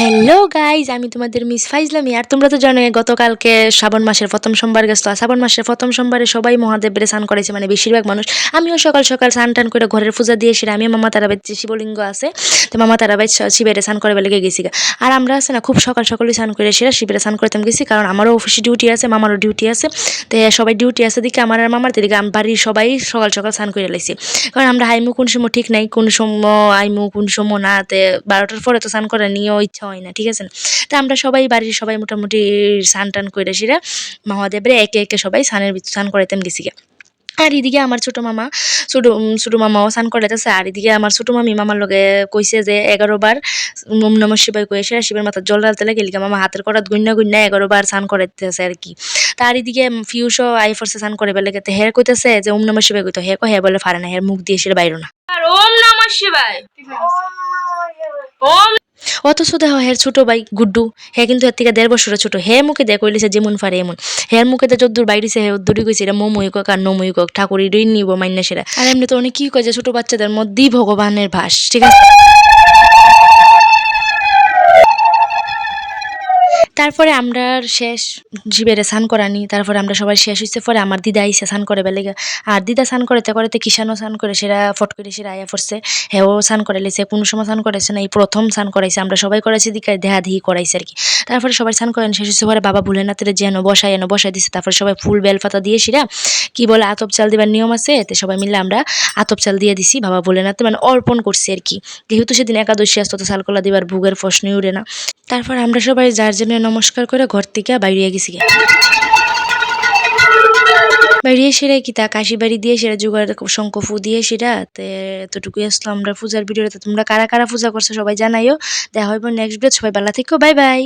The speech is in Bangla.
হ্যালো গাইজ আমি তোমাদের মিস ফাইজলামি। আর তোমরা তো জানো গতকালকে শ্রাবণ মাসের প্রথম সোমবার গেছিল শ্রাবণ মাসের প্রথম সোমবারে সবাই মহাদেবের স্নান করেছে মানে বেশিরভাগ মানুষ। আমিও সকাল সকাল স্নান টান করে ঘরের পূজা দিয়ে এসে আমি মামা তারাবাই যে শিবলিঙ্গ আছে, তো মামা তারাবাই শিবের স্নান করে লেগে গেছি আর আমরা আছে না, খুব সকাল সকালই স্নান করে এসে শিবের স্নান করতাম গেছি, কারণ আমারও অফিসে ডিউটি আছে, মামারও ডিউটি আছে। তো সবাই ডিউটি আছে দিকে আমার আর মামার দিকে বাড়ির সবাই সকাল সকাল স্নান করে লাইছি। কারণ আমরা হাইমু কোন সময় ঠিক নাই, কোন সময় আইমু, কোন সময় না, তে বারোটার পরে তো স্নান করার নিয়েও ইচ্ছা হয় না ঠিক আছে না? তা আমরা সবাই বাড়ির সবাই মোটামুটি স্নান টান করে সেরা মহাদেবের একে একে সবাই স্নানের ভিতর স্নান করাইতাম গেছি গে। আর এদিকে আমার ছোট মামা ছোট ছোট মামাও স্নান করাইতেছে আর এদিকে আমার ছোট মামি মামার লগে কইছে যে এগারো বার ওম নম শিবাই কয়ে সেরা শিবের মাথার জল ঢালতে লাগে এলিকে মামা হাতের করাত গুন্না গুন্না এগারো বার স্নান করাইতেছে আর কি। তার এদিকে ফিউসও আই ফোর্সে স্নান করে বেলে গেতে হের কইতেছে যে ওম নম শিবাই কইতো হে কো হে বলে পারে না হের মুখ দিয়ে সেটা বাইরো না। আর ওম নমঃ শিবায়। ওম অথচ হয় হের ছোট ভাই গুড্ডু, হে কিন্তু এর থেকে দেড় বছরের ছোট। হে মুখে দেখ কইলেছে যেমন ফারে এমন। হের মুখে তো যদ্দূর বাইরেছে হে দূরে কইছে এটা মোমই কক আর নমই কক ঠাকুর ঋণ নিব মাইনা সেরা। আর এমনি তো অনেক কি কয় যে ছোট বাচ্চাদের মধ্যেই ভগবানের ভাস, ঠিক আছে? তারপরে আমরা শেষ জীবের স্নান করানি তারপরে আমরা সবাই শেষ হয়েছে পরে আমার দিদা আইসে স্নান করে বেলেগে আর দিদা স্নান করতে করতে কিষানও স্নান করে সেরা ফট করে সেরা আয়া পড়ছে। হেও স্নান করে লেছে কোনো সময় স্নান করেছে না, এই প্রথম স্নান করাইছে। আমরা সবাই করেছি দিকে দেহা দিহি করাইছে আর কি। তারপরে সবাই স্নান করেন, শেষ হয়েছে পরে বাবা ভুলেনাথের যেন বসাই এনো বসাই দিছে। তারপরে সবাই ফুল বেলপাতা দিয়ে সেরা কি বলে, আতপ চাল দেবার নিয়ম আছে? এতে সবাই মিলে আমরা আতপ চাল দিয়ে দিছি। বাবা ভোলেনাথে মানে অর্পণ করছি আর কি। যেহেতু সেদিন একাদশী আসতো, তো চালকলা দিবার ভোগের প্রশ্নই উড়ে না। তারপর আমরা সবাই যার জন্য নমস্কার করে ঘর থেকে বাইরে গেছি গে। বাইরে সেরা কি তা কাশি বাড়ি দিয়ে সেরা জোগাড় শঙ্কু ফু দিয়ে সেরা তে এতটুকুই আসলো আমরা পূজার ভিডিওটা তোমরা কারা কারা পূজা করছ সবাই জানাইও। দেখা হইব নেক্সট ভিডিও সবাই ভালো থেকো বাই বাই